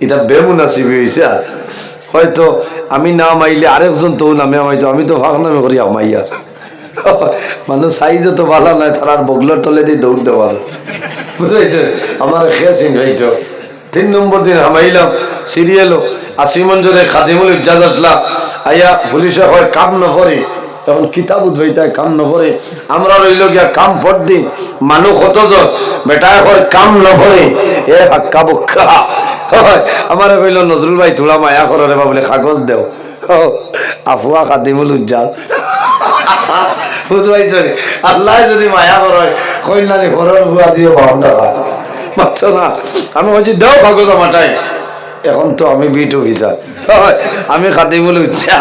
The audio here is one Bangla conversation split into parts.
এটা বেমুনাসিবি হয়েছে। হয়তো আমি না মাইলে আরেকজন তো নামে আমাইতো আমি তো ভাগ নামে করি আমাইয়ার মানুষ সাইজে তো ভালো নয় তার আর বগলোর তলে দিয়ে দৌড়তে পারো বুঝতে আমার খেয়েছেন হয়তো তিন নম্বর দিন হামাইলাম সিরিয়ালও আশি মঞ্জুরে খাদিমুল ইজাজ আসলাম আইয়া পুলিশে হয় কাম না পড়ে তখন কিতাব উদ্বৈতায় কাম ন পড়ে আমরা রইল গিয়া কাম ফট দিন মানুষ কতজন? বেটায় হয় কাম ন পড়ে এ হাক্কা বক্কা। আমার কইল, নজরুল ভাই তোলা মায়া করো রে বলে কাগজ দেও। আফুয়া খাদিমুল উজ্জাল। পারছি আল্লাহ যদি মায়া করে কইলানি ঘরের বুয়া দিয়ে বাউন টাকা মাত্র না, আমি বলছি দেও কাগজ আমাটাই এখন তো আমি বিট অফিসার আমি খাদিমুল উচ্চা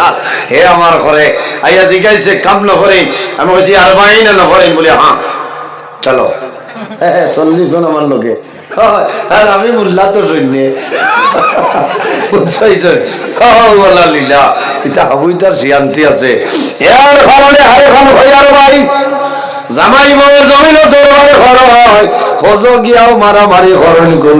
হে আমার ঘরে, আইয়া জিজ্ঞাসে কাম নকরেন আমি বলছি আর বাই না নকরেন বলে হ্যাঁ চলো। হ্যাঁ চল্লিশ জন আমার লোকে আর আমি মোল্লা তো সৈন্যে লীলা। এটা তার শিয়ান্তি আছে। এর কারণে হারে খান ভাইয়ার ভাই জামাই বউয়ের জমিন দরবারে ঘর হয়। হজ গিয়াও মারামারি করেন কোন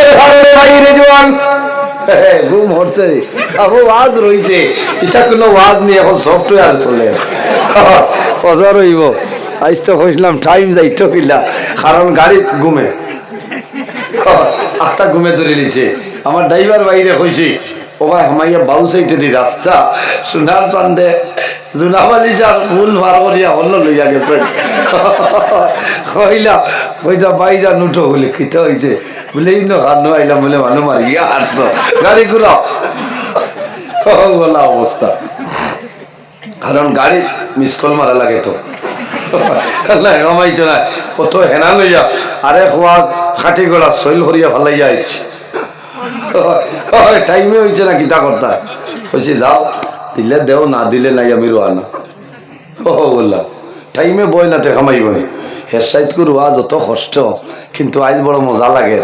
এর কারণে বাইরে জোয়ান। ঘুম হচ্ছে। আবু ওয়াজ রইছে। এটা কোনো ওয়াজ নিয়ে এখন সফটওয়্যার চলে। হইব টাইম যাইতো কারণ গাড়ি ঘুমে। আটটা ঘুমে ধরে নিছে। আমার ড্রাইভার বাইরে কইছি ও ভাই হামাইয়া বাউ সাইটে দি রাস্তা। সোনার চান্দে। জুনাবালি সার ফুল ভার করিয়া অন্য লইয়া গেছে। কইলা কইতা বাইজা নুটো বলে খিতে হইছে। বলে ইনো হান্ন আইলাম বলে মানুষ মারি গিয়া হারছ গাড়ি ঘুরাও বলা অবস্থা কারণ গাড়ি মিস কল মারা লাগে তো না কামাইতো না কত হেনা লইয়া আরে খোয়া খাটি গড়া শৈল হরিয়া ভালাইয়া আইছে টাইমে হয়েছে না কিতা করতা কইছে যাও দিলে দেও না দিলে নাই আমি রোয়ানা ও বললাম টাইমে বই না তে কামাইব হের করু আজ যত কষ্ট। কিন্তু আজ বড় মজা লাগে।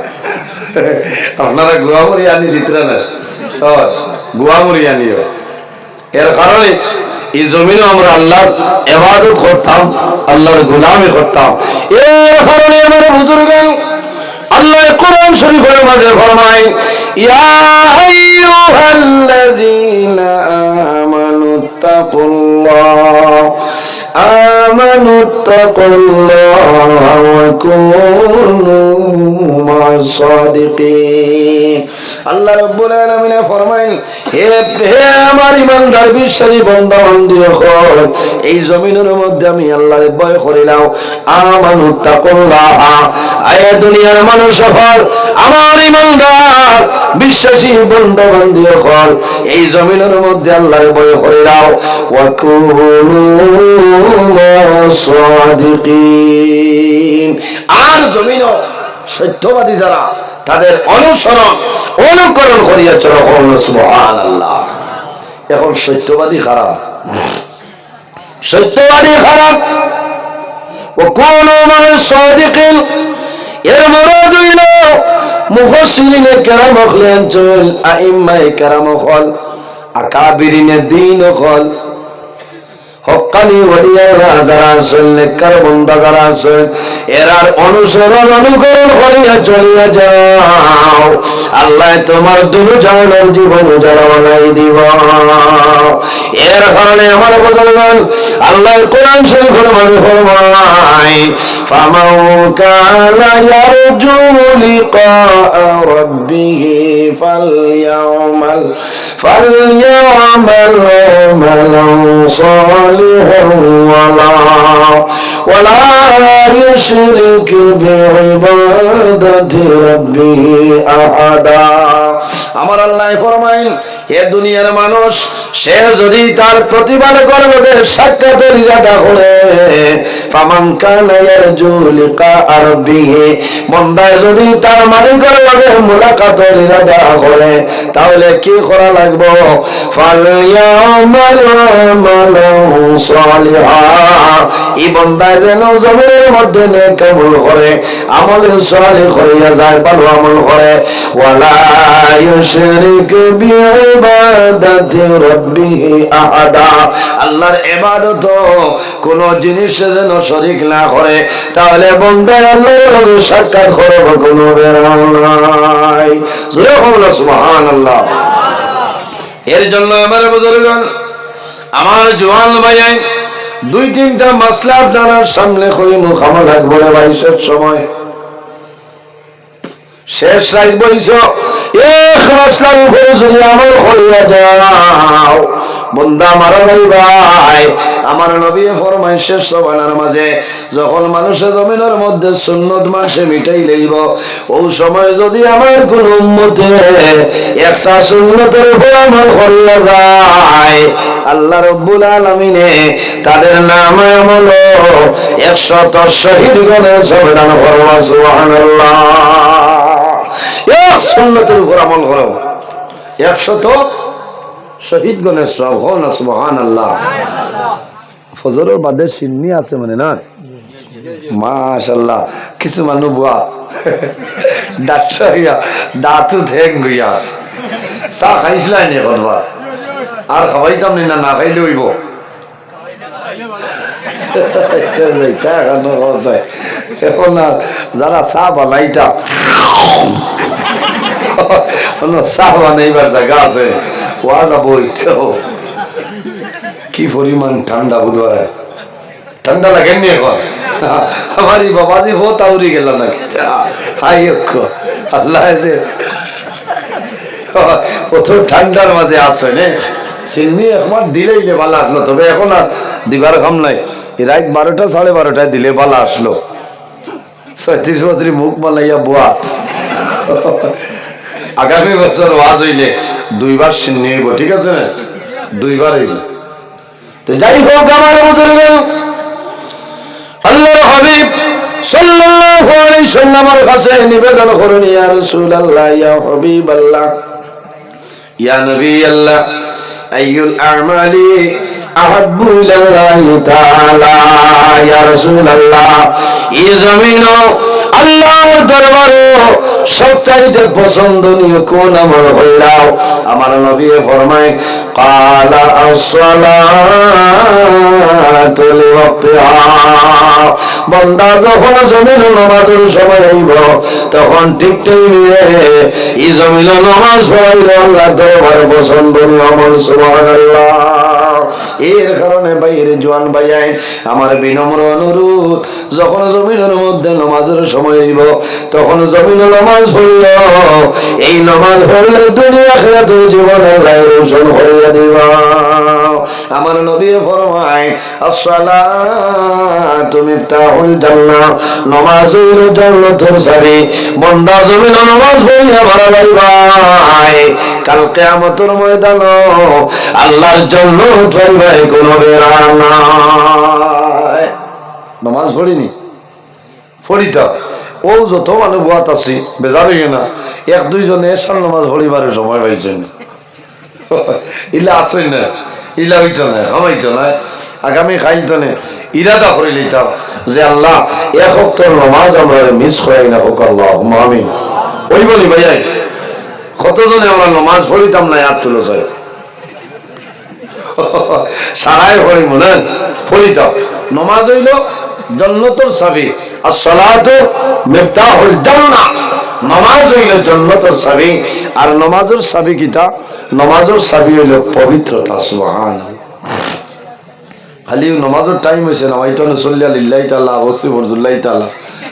আপনারা গুয়ামুড়ি আনি দিতে না? গুয়ামুড়ি আনিও। এর কারণে এই জমিনে আমরা আল্লাহর এবাদত করতাম, আল্লাহর গোলামি করতাম। এর কারণে আমার বুজুর্গ আল্লাহ কোরআন শরীফের মাঝে ফরমায়, ইয়া আইয়ুহাল্লাযীনা আমানু আমানু তাকুল্লাহ ওয়া কুনু মা'আস সাদিকিন আল্লাহ রাব্বুল হে হে আমার ইমানদার, বিশ্বাসী বান্দা বান্দি হল এই জমিনের মধ্যে আমি আল্লাহর ভয় করিলাম আমানু তাকুল্লাহ আয় দুনিয়ার মানুষ হল আমার ইমানদার, বিশ্বাসী বান্দা বান্দি হল এই জমিনের মধ্যে আল্লাহর ভয় করিলাম ওয়া আর জমিনও সত্যবাদী যারা, তাদের অনুসরণ, অনুকরণ করিয়া চলো আল্লাহ এখন সত্যবাদী খারাপ সত্যবাদী খারাপ ও কোন সাদিকিন। এর মরদ হইল মুফসসিরিনে কেরাম হলেন চল আইম্মায়ে কেরাম হল, আকাবিরিনে দিন হল হকানি হরিয়ারা যারা আছেন, নেককার বন্দা যারা আছেন, এরার অনুসরণ অনুকরণ করিয়া চলিয়া যাও। আল্লাহ তোমার দুনু জানার জীবন বানাই দিব। এর কারণে আমার মুসলমান আল্লাহ কোরআন শরীফের মাঝে ফরমায়, ফামাউ কানা ইয়ারজু লিকা রাব্বিহি ফালইয়ামাল ফালইয়ামাল আমালান সালিহান ওয়ালা ওয়ালা ইউশরিক বিইবাদাতি রাব্বিহি আহাদা আমার আল্লাহ ফরমাইন এ দুনিয়ার মানুষ, সে যদি তার প্রতিবাদ করবে সাক্ষাতের ইরাদা করে, ফামান কানা ইয়ারজু লিকা আরবিহি, বন্দায় যদি তার ইরাদা তাহলে কি করা লাগবে? সালিহা বন্দায় যেন জমিনের মধ্যে করে করিয়া যায়, ভালো আমল করে। আল্লাহর ইবাদত কোন জিনিস যেন শরীক না করে, তাহলে বন্দায় আল্লাহর সাক্ষাৎ করব কোন বেরাম নাই। সুবহানাল্লাহ। এর জন্য আমার বুজুর্গণ আমার জোয়ান ভাইয়াই, দুই তিনটা মাসলা আপনার সামনে করে মুখামা রে ভাই, শেষ সময়। শেষ রাত বইছ এক মাসলার উপরে যদি আমার হইয়া যাও বন্দা মারা ভাই ভাই। আমার নবী ফরমাই শেষ সবানার মাঝে, যখন মানুষের জমিনের মধ্যে সুন্নত মাসে মিটাই লইব, ও সময় যদি আমার কোন উম্মতে একটা সুন্নতের উপর আমল করিয়া যায়, আল্লাহ রব্বুল আলমিনে তাদের নাম আমল একশত শহীদ সংবিধান করবা সুবহানাল্লাহ। এক সুন্নতের উপর আমল করো। একশত শহীদ গণের সব হো না সুবহান আল্লাহ ফজরের বাদে সিন্নি আছে মানে না? মাশাল্লাহ কিছু মানুষ বুয়া। ডাক্তার হইয়া দাঁতু ঠেং গইয়া আছে। চা খাইছিলাই নি কতবার আর খাওয়াইতাম নি না না খাইলে হইব? এখন যারা চা বানাইটা কি পরিমাণ ঠান্ডা বুধবার ঠান্ডা লাগেননি এখন আমার এই বাবাজি হো তাউরি গেল না হাই অক্ষ আল্লাহ যে ঠান্ডার মাঝে আছে নে সিন্নি একবার দিলেই যে বালা আসলো তবে এখন আর দিবার কাম নাই রাত বারোটা সাড়ে বারোটায় দিলে বালা আসলো ছয়ত্রিশ বছর মুখ বানাইয়া বুয়াত আগামী বছর ওয়াজ হইলে দুইবার সিন্নি হইব, ঠিক আছে না? দুইবার হইব। তো যাই হোক, আমার বুজুর্গ আল্লাহর হাবিব সাল্লাল্লাহু আলাইহি সাল্লামের কাছে নিবেদন করুন, ইয়া রাসূলুল্লাহ, ইয়া হাবিবাল্লাহ। ইয়া নবী আল্লাহ আইয়ুল আমালি আহাব্বু ইলাল্লাহি তাআলা। ইয়া রাসূলুল্লাহ এই জমিন আল্লাহর দরবারে সবচাইতে পছন্দনীয় কোন আমল হইলাও? আমার নবী ফরমায়, কালা আসসালাতু লিওয়াক্তিহা বান্দা যখন জমিন নামাজের সময় হইব তখন ঠিক টাইমে এই জমিন নামাজ পড়াইলে আল্লাহ দরবারে পছন্দনীয় আমল, সুবহানাল্লাহ। এর কারণে বাইরে জোয়ান ভাইয়াই আমার বিনম্র অনুরোধ, যখন জমিনের মধ্যে নমাজের সময় হইব, তখন জমিন নমাজ হইল এই নমাজ হইলে দুনিয়া খেলাধুল জীবনের লাই রোশন হইয়া দিবা। আমার নবী ফরমায় আসসালাতু মিফতাহুল জান্নাহ নামাজ হইল জান্নাতের চাবি বন্দা জমিন নামাজ পড়িয়া ভালো ভাই কাল কিয়ামতের ময়দান আল্লাহর জন্য উঠাইবাই, কোন বেড়া নাই। নামাজ পড়িনি। পড়ি তো। ও যত মানুষ বুয়াত আছি, বেজার না। এক দুইজনে এসার নামাজ পড়িবারের সময় পাইছেন। ইলা আসই না। ইলা হইতো আগামী খাইতো না ইরাদা করে লইতাম যে আল্লাহ, এক হক্তর নমাজ আমরা মিস করাই না হোক আল্লাহ আমিন। ওই বলি ভাইয়াই, কতজনে আমরা নমাজ পড়িতাম না আর তুলো চাই সারাই পড়ি মনে পড়িতাম। নমাজ হইল জন্নতর চাবি আর সলাত মিফতাহুল জান্নাহ। নমাজ হইল জন্নতর চাবি, আর নমাজের চাবি কিতা? নমাজের চাবি হইল পবিত্রতা সুবহান খালি নমাজের টাইম হয়েছে না ওইটা চল্লিয়া লিল্লাই তাল্লাহ অবশ্যই বরজুল্লাই তাল্লাহ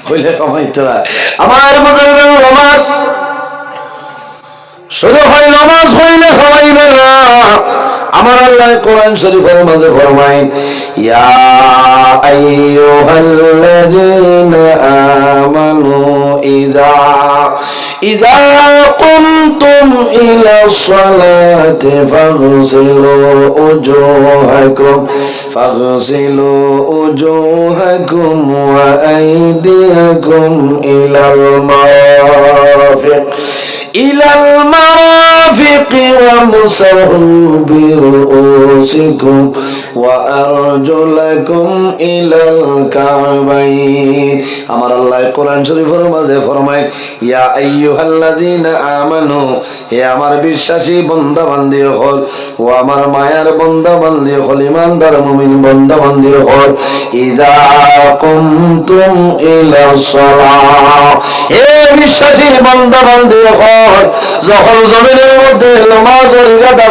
হইলে কামাইতে না আমার মধ্যে নমাজ। শুধু হয় নমাজ হইলে খাওয়াইবে না আমার আল্লাহ কোরআন শরীফের মাঝে ফরমায় ইয়া আইয়ুহাল্লাযীনা আমানু ইযা ইযা কুমতুম ইলা সালাতি ফাগসিলু উজুহাকুম ফাগসিলু উজুহাকুম ওয়া আইদিয়াকুম ইলাল মারাফিক إلى المرافق وامسحوا برؤوسكم وأرجلكم إلى الكعبين আমার আল্লাহ কোরআন শরীফের মাঝে ফরমায় ইয়া আইয়ুহাল্লাযীনা আমানু হে আমার বিশ্বাসী বান্দা বান্দি হল ও আমার মায়ার বান্দা বান্দি হল ইমানদার মুমিন বান্দা বান্দি হল ইজা কুনতুম ইলা সালাহ হে বিশ্বাসী বান্দা বান্দি হল যখন জমিনের মধ্যে নামাজের ইরাদা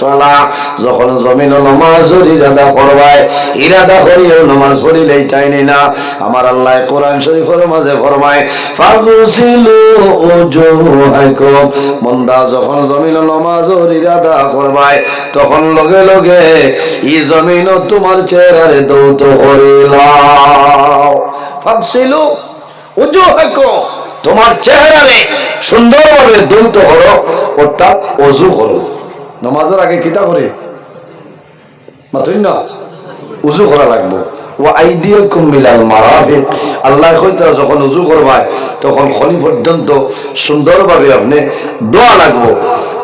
সালাহ যখন জমিন নামাজের ইরাদা করবাই ইরাদা করিও, নামাজ পড়িলেই চাইনি না। আমার আল্লাহ কোরআন শরীফের মাঝে ফরমায় মন্দা যখন জমিন নামাজের ইরাদা করবাই তখন লগে লগে ই জমিন তোমার চেহারে দৌত করিলাও ফাগসিলু উজুহাকুম তোমার চেহারারে সুন্দরভাবে দৌত করো অর্থাৎ অজু করো নামাজের আগে কিতা করে? উজু করা লাগবো। ও আইডিয়াকুম মিলাল মারাফিক। আল্লাহ যখন উজু করবায় তখন খনি পর্যন্ত সুন্দরভাবে আপনি দোয়া লাগবো।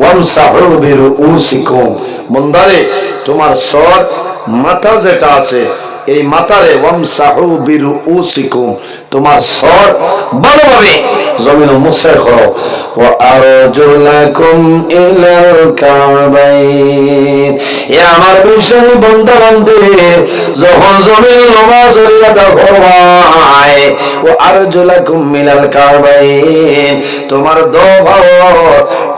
ওয়াম সাহু বিরু উসিকুম মন্দারে তোমার সর মাথা যেটা আছে এই মাথারে ওয়াম সাহু বিরু উসিকুম তোমার সর ভালোভাবে জমিন মুছে করো। ও আরজুলাকুম ইলাল কাবাইন। এ আমার বিষয় বন্ধা বন্ধে যখন জমিন নামাজ ইবাদত করবাই ও আরজুলাকুম মিনাল কাবাইন। তোমার দো ভাব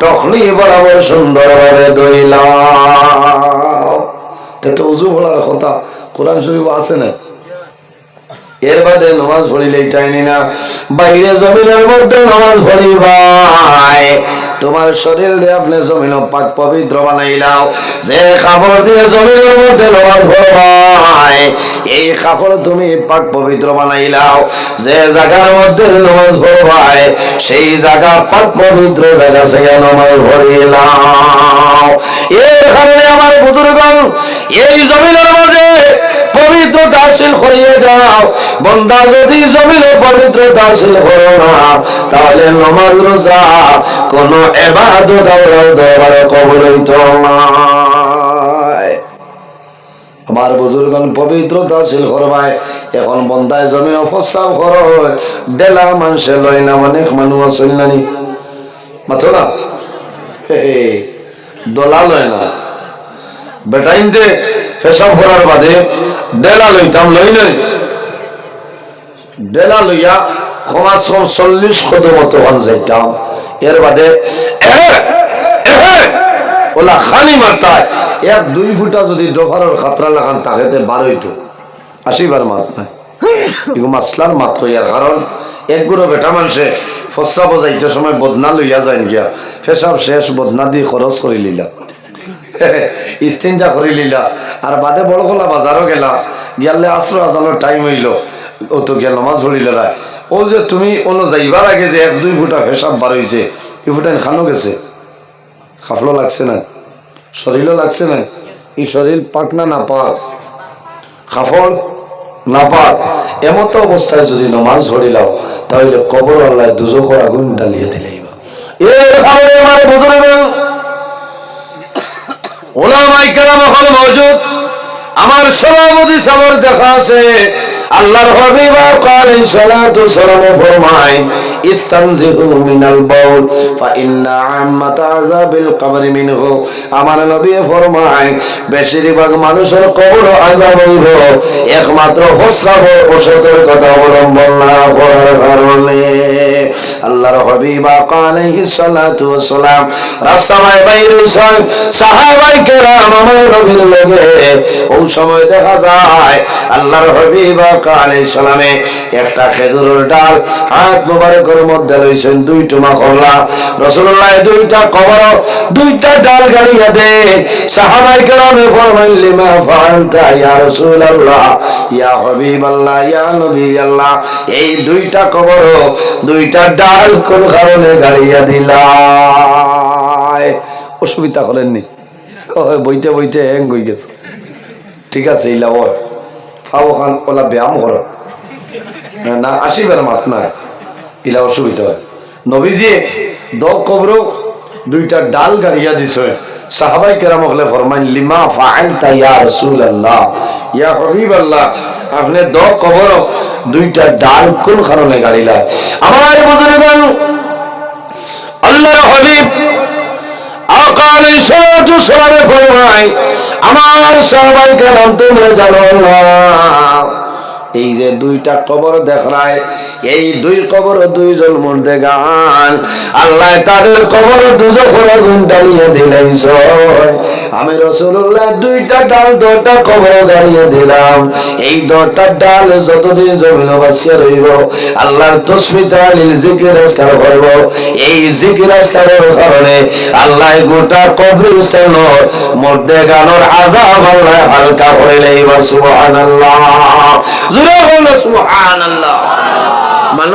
টখলি বরাবর সুন্দরভাবে দইলাও তে তো উজু বলার কথা। কোরআন শরীফ আছে না? এর বাদে নামাজ পড়িলে টাইনি না। বাইরে জমিনের মধ্যে নামাজ পড়িবাই তোমার শরীর দিয়ে আপনি জমিন পাক পবিত্র বানাইলাও যে কাপড় দিয়ে জমিনের মধ্যে নামাজ পড়বাই এই কাপড় তুমি পাক পবিত্র বানাইলাও যে জায়গার মধ্যে নামাজ পড়বাই সেই জায়গা পাক পবিত্র জায়গা থেকে নামাজ পড়িলাও এর কারণে আমার বুজুর্গণ, এই জমিনের মধ্যে পবিত্রতা হাসিল করিয়ে যাও। বন্দা যদি জমিনে পবিত্রতা হাসিল করো না, তাহলে নমাজ, রোজা, কোন এবাদত আল্লাহর দরবারে কবুল হইতো না। আমার বুজুর্গন পবিত্রতা হাসিল করবায়, এখন বন্দায় জমিন অপস্থাপ করো। বেলা মানুষে লয় না, অনেক মানুষ আসল নানি মাথো না? দোলা লয় না। বেটাইনতে পেশাব করার বাদে ডেলা লইতাম লই নই। ডেলা লইয়া সমাজ চল্লিশ কদমত হন যাইতাম। এর বাদে ওলা খালি মারতায় এক দুই ফুটা যদি ডোফারের খাতরা লাগান তাকে বার হইতো। আশিবার মাত নাই। মাসলার মাত হইয়ার কারণ একগুলো বেটা মানুষে ফসরা বজাইতে সময় বদনা লইয়া যায় গিয়া। ফেসাব শেষ বদনা দিয়ে খরচ করে লিলা ইস্তিনজা করে লিলা। আর বাদে বড় গলা বাজারও গেলা। গিয়ালে আসলো আজানোর টাইম হইল। ও তো গেল পড়িল রায় ও যে তুমি অন্য যাইবার আগে যে এক দুই ফুটা ফেসাব বার হয়েছে এই ফুটা খানো গেছে? খাফলো লাগছে না? শরীরও লাগছে না? এই শরীর পাক না না পাক খাফড় না পাক এমত অবস্থায় যদি নমাজ ধরিলাও তাহলে কবর আল্লাহ দুজোখর আগুন ডালিয়ে দিলেই এর কারণে আমার বুজুর্গ আমার সভাপতি সবার দেখা আছে। আল্লাহর হাবিব কালে সালাতু সালাম ফরমায় ইস্তানজিহু মিনাল বাউল, ফা ইন্না আম্মাত আযাবিল কবর মিনহু। আমার নবী ফরমায়, বেশিরভাগ মানুষের কবর আযাব হইব। একমাত্র কথা অবলম্বন না করার কারণে। আল্লাহর হাবিবা আলাইহিস সালাতু ওয়াসসালাম। রাস্তায় বাইরে সয় সাহাবাই কেরাম আমার নবীর লগে ওই সময় দেখা যায়, আল্লাহর হাবিবা আলাইহিস সালামে একটা খেজুরের ডাল, হাত মোবারকের মধ্যে লইছেন দুই টুমা করলা রাসূলুল্লাহ দুইটা কবর, দুইটা ডাল গাড়িয়া দে। সাহাবাই কেরামে ফরমাইল লিমা ফাআলতা ইয়া রাসূলুল্লাহ? ইয়া হাবিবাল্লাহ, ইয়া নবী আল্লাহ। এই দুইটা কবর, দুইটা ডাল কোন কারণে গাড়িয়া দিলাই অসুবিধা করেননি। বইতে বইতে হ্যাং হয়ে গেছে। ঠিক আছে ইলা ওর ফাও খান, ওলা ব্যায়াম কর। না আসিবার মাত না ইলা অসুবিধা হয়। নবীজি, দল কবর দুইটা ডাল গাড়িয়া দিছে। সাহাবাই কেরাম হলে ফরমাইন, লিমা ফাআলতা ইয়া রাসূলুল্লাহ? ইয়া হাবিবাল্লাহ, আপনি দ কবর, দুইটা ডাল কোন কারণে গাড়িলা আমার বুজুর্গণ আল্লাহর হাবিব আকাল সালাতু সালামে ফরমায়, আমার সাহাবাই কেরাম, তোমরা জানো না এই যে দুইটা কবর দেখায় এই দুই কবর দুইজন মধ্যে গান। আল্লাহ তাদের কবর দুজন গুণ দাঁড়িয়ে দিলেন আমি রসুল্লাহ দুইটা ডাল দরটা কবর দাঁড়িয়ে দিলাম। এই দরটা ডাল যতদিন জমিন বাসিয়া রইব, আল্লাহর তসমিতা আলীর জিকির আজকার করব। এই জিকির আজকারের কারণে আল্লাহ গোটা কবরস্থান মধ্যে গানোর আজাব আল্লাহ হালকা করে লইবা সুবহানাল্লাহ।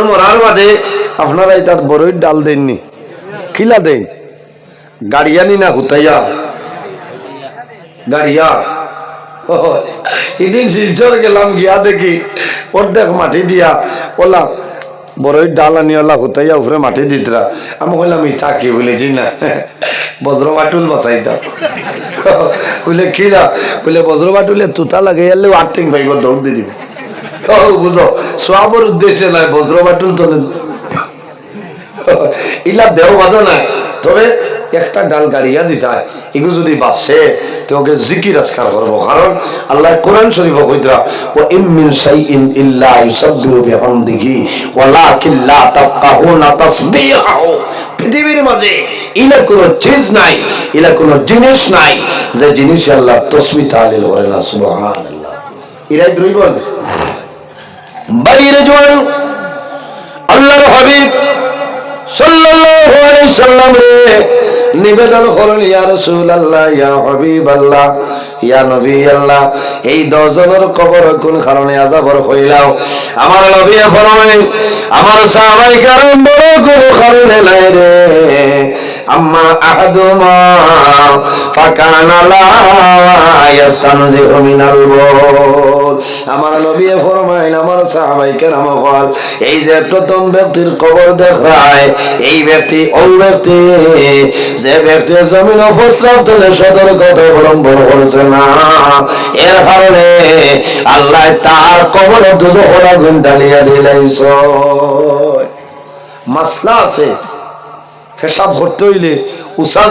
মরার বাদে আপনারা বড়ই ডাল দেননি। খিলা দেন। গাড়িয়ানি না হুতাইয়া? গাড়িয়া? শিলচর গেলাম, গিয়া দেখি অর্ধেক মাটি দিয়া ওলা বড়ই ডাল আনি, ওলা হুতাইয়া উপরে মাটি দিতরা। আমি বললাম ইটা কি বলেছি না? বজ্র বাটুল বাসাইতা বলে না বলে বজ্র বাটুলে তুতা লাগে এলে আর্থিক ভাইব দৌড় দিয়ে দিবে। ও বুঝো সবর উদ্দেশ্যে নয় বজ্র বাটুল তো ইলা দেও বাধা নাই তবে একটা ডাল গাড়িয়া দিতে হয়। যদি বাসে, তো জিকির আজকার করব, কারণ আল্লাহ কোরআন শরীফ কইতরা ও ইমিন শাইইন ইল্লা ইউসাব্বিহু বিহামদিহি, ওয়ালাকিন তাফকাহুনা তাসবিহাহু। পৃথিবীর মাঝে ইলা কোনো চিজ নাই, ইলা কোনো জিনিস নাই, যে জিনিস আল্লাহ তসবি তাহলিল করে না, সুবহানাল্লাহ। ইরাই দ্রৈবন বাইরে জোয়ান আল্লাহর হাবিব সাল্লাল্লাহু আলাইহি সাল্লাম নিবেদন করলেন, ইয়া রাসূলুল্লাহ, ইয়া হাবিবাল্লাহ, ইয়া নবী আল্লাহ এই দশজনের কবর কোন কারণে আযাবর হইলাও? আমার নবী ফরমায় আমার সাহাবাই কারণ বড় কোন কারণে নাই রে। আম্মা আহাদুমা, ফাকানা লা ইয়াস্তানজিহু মিনাল আমার নবী ফরমাইল, আমার সাহাবাই কেরাম বল, এই যে প্রথম ব্যক্তির কবর দেখায়, এই ব্যক্তি ওই ব্যক্তি, যে ব্যক্তি জমিন প্রস্রাব তুলে সতর্কতা অবলম্বন করেছে না। এর কারণে আল্লাহ তার কবর ওরা গুণ ডালিয়া দিলেন মাসলা আছে, পেশাব করতে হইলে উষা